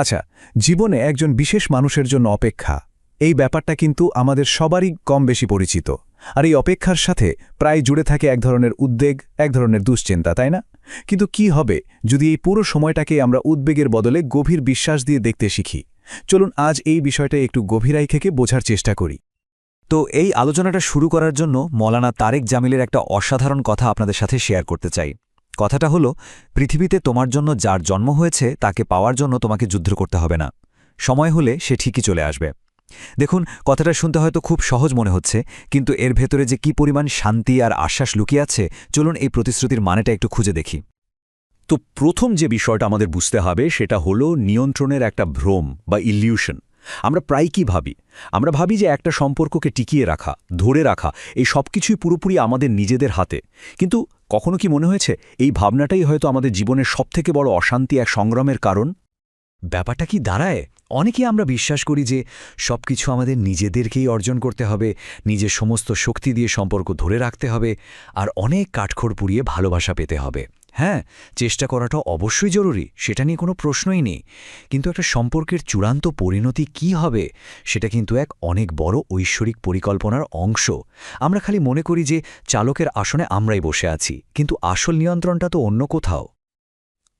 আচ্ছা জীবনে একজন বিশেষ মানুষের জন্য অপেক্ষা। এই ব্যাপারটা কিন্তু আমাদের সবারই কম বেশি পরিচিত। আর এই অপেক্ষার সাথে প্রায় জুড়ে থাকে এক ধরনের উদ্বেগ, এক ধরনের দুশ্চিন্তা, তাই না? কিন্তু কি হবে যদি এই পুরো সময়টাকে আমরা উদ্বেগের বদলে গভীর বিশ্বাস দিয়ে দেখতে শিখি? চলুন আজ এই বিষয়টা একটু গভীরাই থেকে বোঝার চেষ্টা করি। তো এই আলোচনাটা শুরু করার জন্য মৌলানা তারেক জামিলের একটা অসাধারণ কথা আপনাদের সাথে শেয়ার করতে চাই। কথাটা হলো, পৃথিবীতে তোমার জন্য যার জন্ম হয়েছে তাকে পাওয়ার জন্য তোমাকে যুদ্ধ করতে হবে না। সময় হলে সে ঠিকই চলে আসবে। দেখুন, কথাটা শুনতে হয়তো খুব সহজ মনে হচ্ছে, কিন্তু এর ভেতরে যে কি পরিমাণ শান্তি আর আশ্বাস লুকিয়ে আছে, চলুন এই প্রতিশ্রুতির মানেটা একটু খুঁজে দেখি। তো প্রথম যে বিষয়টা আমাদের বুঝতে হবে, সেটা হলো নিয়ন্ত্রণের একটা ভ্রম বা ইলিউশন আমরা প্রায় কি ভাবি? আমরা ভাবি যে একটা সম্পর্ককে টিকিয়ে রাখা, ধরে রাখা, এই সব কিছুই পুরোপুরি আমাদের নিজেদের হাতে। কিন্তু কখনো কি মনে হয়েছে, এই ভাবনাটাই হয়তো আমাদের জীবনের সবথেকে বড় অশান্তি এক সংগ্রামের কারণ? ব্যাপারটা কি দাঁড়ায়? অনেকেই আমরা বিশ্বাস করি যে সব কিছু আমাদের নিজেদেরকেই অর্জন করতে হবে, নিজের সমস্ত শক্তি দিয়ে সম্পর্ক ধরে রাখতে হবে, আর অনেক কাঠখড় পুড়িয়ে ভালোবাসা পেতে হবে। হ্যাঁ চেষ্টা করাটা অবশ্যই জরুরি, সেটা নিয়ে কোনো প্রশ্নই নেই। কিন্তু একটা সম্পর্কের চূড়ান্ত পরিণতি কি হবে, সেটা কিন্তু এক অনেক বড় ঐশ্বরিক পরিকল্পনার অংশ। আমরা খালি মনে করি যে চালকের আসনে আমরাই বসে আছি, কিন্তু আসল নিয়ন্ত্রণটা তো অন্য কোথাও।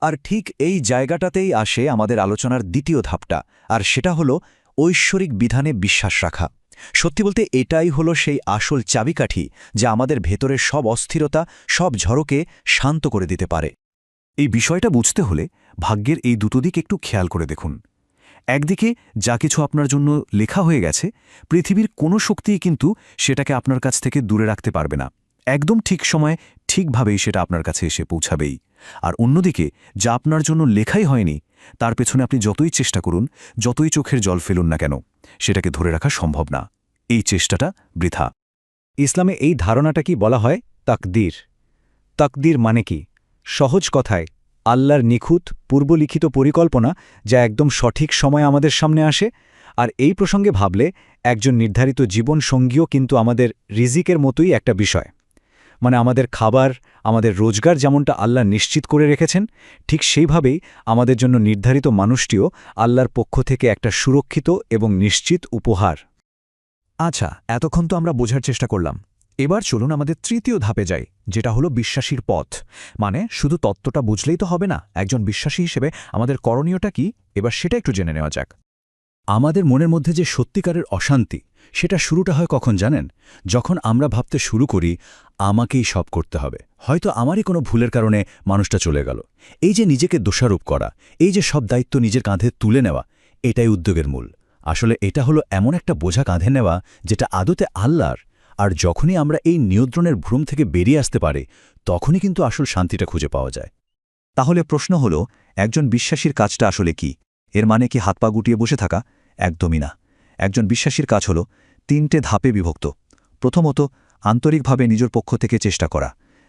আর ঠিক এই জায়গাটাতেই আসে আমাদের আলোচনার দ্বিতীয় ধাপটা, আর সেটা হলো ঐশ্বরিক বিধানে বিশ্বাস রাখা। সত্যি বলতে এটাই হলো সেই আসল চাবিকাঠি যা আমাদের ভেতরের সব অস্থিরতা, সব ঝড়কে শান্ত করে দিতে পারে। এই বিষয়টা বুঝতে হলে ভাগ্যের এই দুটো দিক একটু খেয়াল করে দেখুন। একদিকে যা কিছু আপনার জন্য লেখা হয়ে গেছে, পৃথিবীর কোনো শক্তিই কিন্তু সেটাকে আপনার কাছ থেকে দূরে রাখতে পারবে না। একদম ঠিক সময়ে ঠিকভাবেই সেটা আপনার কাছে এসে পৌঁছাবেই। আর অন্যদিকে, যা আপনার জন্য লেখাই হয়নি, তার পেছনে আপনি যতই চেষ্টা করুন, যতই চোখের জল ফেলুন না কেন, সেটাকে ধরে রাখা সম্ভব না। এই চেষ্টাটা বৃথা। ইসলামে এই ধারণাটা কি বলা হয়? তাকদির। তাকদির মানে কি? সহজ কথায়, আল্লাহর নিখুঁত, পূর্বলিখিত পরিকল্পনা যা একদম সঠিক সময় আমাদের সামনে আসে, আর এই প্রসঙ্গে ভাবলে একজন নির্ধারিত জীবন সঙ্গীও কিন্তু আমাদের রিজিকের মতোই একটা বিষয়। মানে আমাদের খাবার, আমাদের রোজগার যেমনটা আল্লাহ নিশ্চিত করে রেখেছেন, ঠিক সেইভাবেই আমাদের জন্য নির্ধারিত মানুষটিও আল্লাহর পক্ষ থেকে একটা সুরক্ষিত এবং নিশ্চিত উপহার। আচ্ছা এতক্ষণ তো আমরা বোঝার চেষ্টা করলাম। এবার চলুন আমাদের তৃতীয় ধাপে যাই, যেটা হলো বিশ্বাসীর পথ। মানে শুধু তত্ত্বটা বুঝলেই তো হবে না, একজন বিশ্বাসী হিসেবে আমাদের করণীয়টা কি? এবার সেটা একটু জেনে নেওয়া যাক। আমাদের মনের মধ্যে যে সত্যিকারের অশান্তি, সেটা শুরুটা হয় কখন জানেন? যখন আমরা ভাবতে শুরু করি, আমাকেই সব করতে হবে। হয়তো আমারই কোনো ভুলের কারণে মানুষটা চলে গেল। এই যে নিজেকে দোষারোপ করা, এই যে সব দায়িত্ব নিজের কাঁধে তুলে নেওয়া, এটাই উদ্যোগের মূল। আসলে এটা হলো এমন একটা বোঝা কাঁধে নেওয়া, যেটা আদতে আল্লাহর, আর যখনই আমরা এই নিয়ন্ত্রণের ভ্রম থেকে বেরিয়ে আসতে পারে, তখনই কিন্তু আসল শান্তিটা খুঁজে পাওয়া যায়। তাহলে প্রশ্ন হল, একজন বিশ্বাসীর কাজটা আসলে কি? এর মানে কি হাত পা গুটিয়ে বসে থাকা? একদমই না। একজন বিশ্বাসীর কাজ হল তিনটে ধাপে বিভক্ত। প্রথমত, আন্তরিকভাবে নিজের পক্ষ থেকে চেষ্টা করা।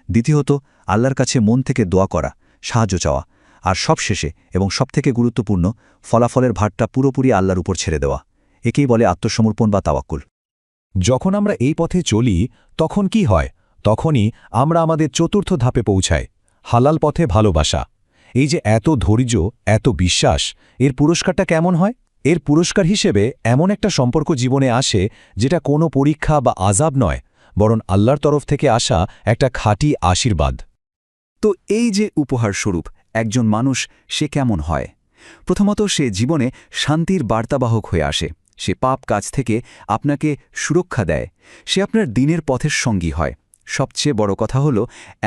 দ্বিতীয়ত, আল্লাহর কাছে মন থেকে দোয়া করা, সাহায্য চাওয়া। আর সবশেষে এবং সবথেকে গুরুত্বপূর্ণ, ফলাফলের ভারটা পুরোপুরি আল্লাহর উপর ছেড়ে দেওয়া। একেই বলে আত্মসমর্পণ বা তাওয়াক্কুল। যখন আমরা এই পথে চলি, তখন কি হয়? তখনই আমরা আমাদের চতুর্থ ধাপে পৌঁছাই, হালাল পথে ভালোবাসা। এই যে এত ধৈর্য, এত বিশ্বাস, এর পুরস্কারটা কেমন হয়? এর পুরস্কার হিসেবে এমন একটা সম্পর্ক জীবনে আসে যেটা কোনো পরীক্ষা বা আজাব নয়, বরং আল্লাহর তরফ থেকে আসা একটা খাঁটি আশীর্বাদ। তো এই যে উপহার স্বরূপ একজন মানুষ সে কেমন হয়? প্রথমত সে জীবনে শান্তির বার্তাবাহক হয়ে আসে। সে পাপ কাজ থেকে আপনাকে সুরক্ষা দেয়। সে আপনার দিনের পথের সঙ্গী হয়। সবচেয়ে বড় কথা হল,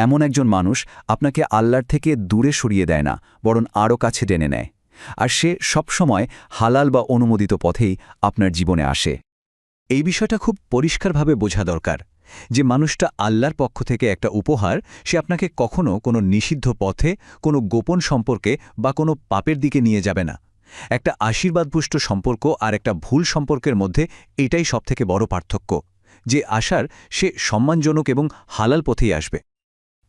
এমন একজন মানুষ আপনাকে আল্লাহর থেকে দূরে সরিয়ে দেয় না, বরং আরও কাছে টেনে নেয়। আর সে সবসময় হালাল বা অনুমোদিত পথেই আপনার জীবনে আসে। এই বিষয়টা খুব পরিষ্কারভাবে বোঝা দরকার যে মানুষটা আল্লাহর পক্ষ থেকে একটা উপহার, সে আপনাকে কখনো কোনো নিষিদ্ধ পথে, কোনো গোপন সম্পর্কে বা কোনো পাপের দিকে নিয়ে যাবে না। একটা আশীর্বাদপুষ্ট সম্পর্ক আর একটা ভুল সম্পর্কের মধ্যে এটাই সবথেকে বড় পার্থক্য, যে আসার সে সম্মানজনক এবং হালাল পথেই আসবে।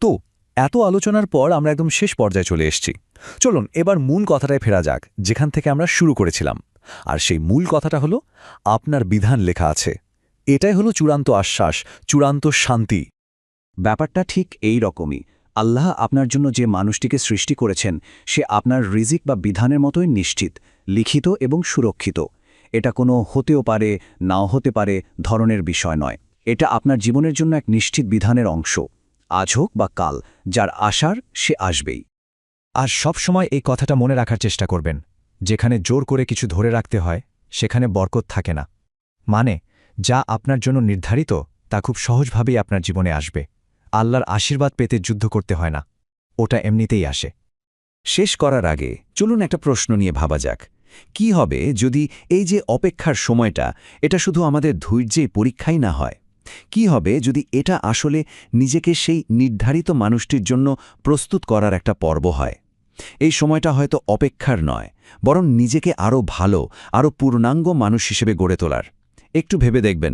তো এত আলোচনার পর আমরা একদম শেষ পর্যায়ে চলে এসেছি। চলুন, এবার মূল কথাটায় ফেরা যাক, যেখান থেকে আমরা শুরু করেছিলাম। আর সেই মূল কথাটা হলো, আপনার বিধান লেখা আছে। এটাই হলো চূড়ান্ত আশ্বাস, চূড়ান্ত শান্তি। ব্যাপারটা ঠিক এই রকমই। আল্লাহ আপনার জন্য যে মানুষটিকে সৃষ্টি করেছেন, সে আপনার রিজিক বা বিধানের মতোই নিশ্চিত, লিখিত এবং সুরক্ষিত। এটা কোনো হতেও পারে, নাও হতে পারে ধরনের বিষয় নয়। এটা আপনার জীবনের জন্য এক নিশ্চিত বিধানের অংশ। আজ হোক বা কাল, যার আশার সে আসবেই। আর সব সময় এই কথাটা মনে রাখার চেষ্টা করবেন, যেখানে জোর করে কিছু ধরে রাখতে হয়, সেখানে বরকত থাকে না। মানে যা আপনার জন্য নির্ধারিত, তা খুব সহজভাবেই আপনার জীবনে আসবে। আল্লাহর আশীর্বাদ পেতে যুদ্ধ করতে হয় না। ওটা এমনিতেই আসে। শেষ করার আগে চলুন একটা প্রশ্ন নিয়ে ভাবা যাক। কি হবে যদি এই যে অপেক্ষার সময়টা, এটা শুধু আমাদের ধৈর্যেই পরীক্ষাই না হয়? কি হবে যদি এটা আসলে নিজেকে সেই নির্ধারিত মানুষটির জন্য প্রস্তুত করার একটা পর্ব হয়? এই সময়টা হয়তো অপেক্ষার নয়, বরং নিজেকে আরও ভালো আরও পূর্ণাঙ্গ মানুষ হিসেবে গড়ে তোলার। একটু ভেবে দেখবেন।